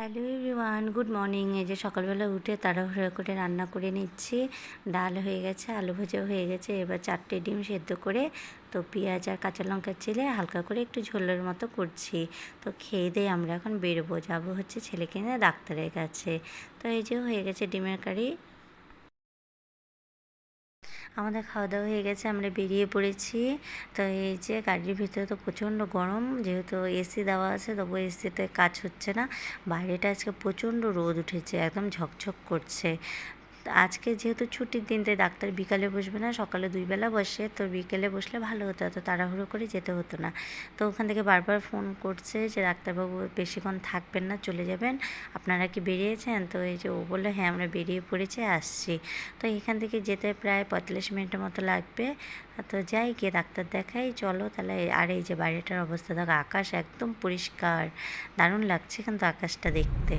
Hello everyone, good morning. এই যে সকালবেলা উঠে তাড়াহুড়ো করে রান্না করে নিচ্ছি। ডাল হয়ে গেছে, আলু ভাজা হয়ে গেছে। এবার চারটে ডিম সেদ্ধ করে তো পেঁয়াজ আর কাঁচা লঙ্কা ছেলে হালকা করে একটু ঝোলের মতো করছি। তো খেয়ে দিয়ে আমরা এখন বেরোবো। যাব হচ্ছে ছেলেকে নিয়ে ডাক্তারের কাছে। তো এই যে হয়ে গেছে ডিমের কারি। আমাদের খাওয়া দাওয়া হয়ে গেছে, আমরা বেরিয়ে পড়েছি। তো এই যে গাড়ির ভিতরে তো প্রচণ্ড গরম, যেহেতু এসি দেওয়া আছে তবু এসিতে কাজ হচ্ছে না। বাইরেটা আজকে প্রচণ্ড রোদ উঠেছে, একদম ঝকঝক করছে। আজকে যেহেতু ছুটির দিন তাই ডাক্তার বিকালে বসবে না, সকালে দুই বেলা বসে, তো বিকেলে বসলে ভালো হতো, এত তাড়াহুড়ো করে যেতে হতো না। তো ওখান থেকে বারবার ফোন করছে যে, ডাক্তারবাবু বেশিক্ষণ থাকবেন না, চলে যাবেন। আপনারা কি বেরিয়েছেন? তো এই যে ও বলল হ্যাঁ আমরা বেরিয়ে পড়েছে, আসছি। তো এখান থেকে যেতে প্রায় পঁয়তাল্লিশ মিনিটের মতো লাগবে। তো যাই, গিয়ে ডাক্তার দেখাই, চলো, তাহলে আর এই যে বাড়িটার অবস্থা, দেখো, আকাশ একদম পরিষ্কার। দারুণ লাগছে কিন্তু আকাশটা দেখতে।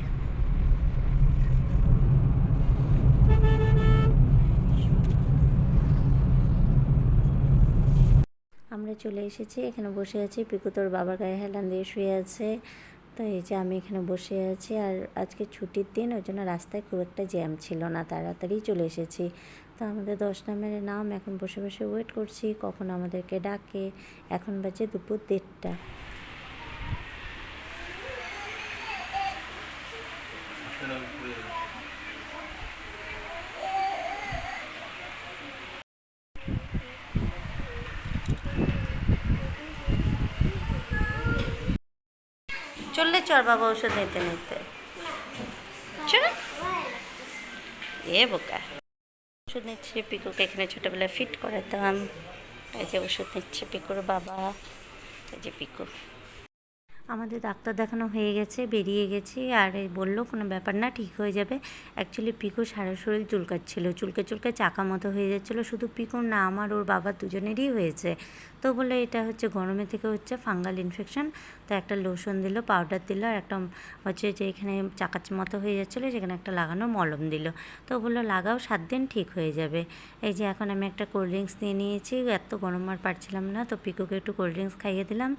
আমরা চলে এসেছি। এখানে বসে আছি। পিকু তোর বাবার গায়ে হেলান দিয়ে শুয়ে আছে। তো এই যে আমি এখানে বসে আছি আর আজকে ছুটির দিন, ওই জন্য রাস্তায় খুব একটা জ্যাম ছিল না। তাড়াতাড়ি চলে এসেছি। তো আমাদের দশ নামের নাম। এখন বসে বসে ওয়েট করছি। কখন আমাদেরকে ডাকে? এখন বাজে দুপুর দেড়টা। চললে চর বাবা ওষুধ নিতে নিতে। এ বোকা। ওষুধ নিচ্ছে পিকুকে এখানে ছোটোবেলায় ফিট করাতাম। এই যে ওষুধ নিচ্ছে পিকুর বাবা। এই যে পিকু। আমাদের ডাক্তার দেখানো হয়ে গেছে, বেরিয়ে গেছি। আর বলল, কোনো ব্যাপার না, ঠিক হয়ে যাবে। অ্যাকচুয়ালি পিকু সারা শরীর চুলকাচ্ছিল, চুলকে চুলকে চাকা মতো হয়ে যাচ্ছিল। শুধু পিকুর না, আমার ওর বাবার দুজনেরই হয়েছে। তো বলে, এটা হচ্ছে গরমে থেকে হচ্ছে ফাঙ্গাল ইনফেকশন। তো একটা লোশন দিল, পাউডার দিল, আর একটা হচ্ছে যে এখানে চাকা মতো হয়ে যাচ্ছিল সেখানে একটা লাগানো মলম দিল। তো বলল, লাগাও, সাত দিন ঠিক হয়ে যাবে। এই যে এখন আমি একটা কোল্ড ড্রিঙ্কস নিয়ে নিয়েছি, এত গরম আর পারছিলাম না। তো পিকুকে একটু কোল্ড ড্রিঙ্কস খাইয়ে দিলাম,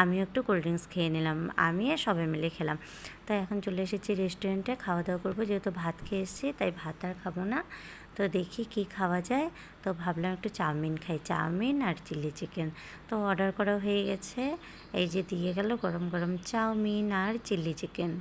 আমিও একটু কোল্ড ড্রিঙ্কস খেয়ে নিলাম আমি আর সবাই মিলে খেলাম। তাই এখন চলে এসেছি রেস্টুরেন্টে খাওয়া দাওয়া করব। যেহেতু ভাত খেয়ে এসেছি, তাই ভাত আর খাব না। তো দেখি কি খাওয়া যায়। তো ভাবলাম একটু চাউমিন খাই। চাউমিন আর চিলি চিকেন। তো অর্ডার করা হয়ে গেছে। এই যে দিয়ে গেল গরম গরম চাউমিন আর চিলি চিকেন।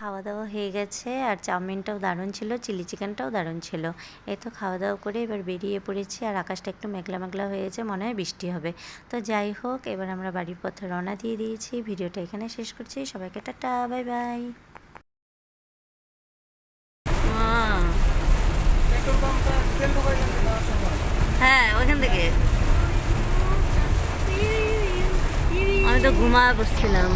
খাওয়া দাওয়া হয়ে গেছে, আর চাউমিনটাও দারুণ ছিল, চিলি চিকেনটাও দারুণ ছিল। এই তো খাওয়া দাওয়া করে এবার বেরিয়ে পড়েছি, আর আকাশটা একটু মেঘলা মেঘলা হয়েছে, মনে হয় বৃষ্টি হবে। তো যাই হোক, এবার আমরা বাড়ির পথে রওনা দিয়ে দিয়েছি। ভিডিওটা এখানে শেষ করছি, সবাইকে টাটা, বাই বাই। হ্যাঁ ওইখান থেকে। আমি তো ঘুমায় বসছিলাম।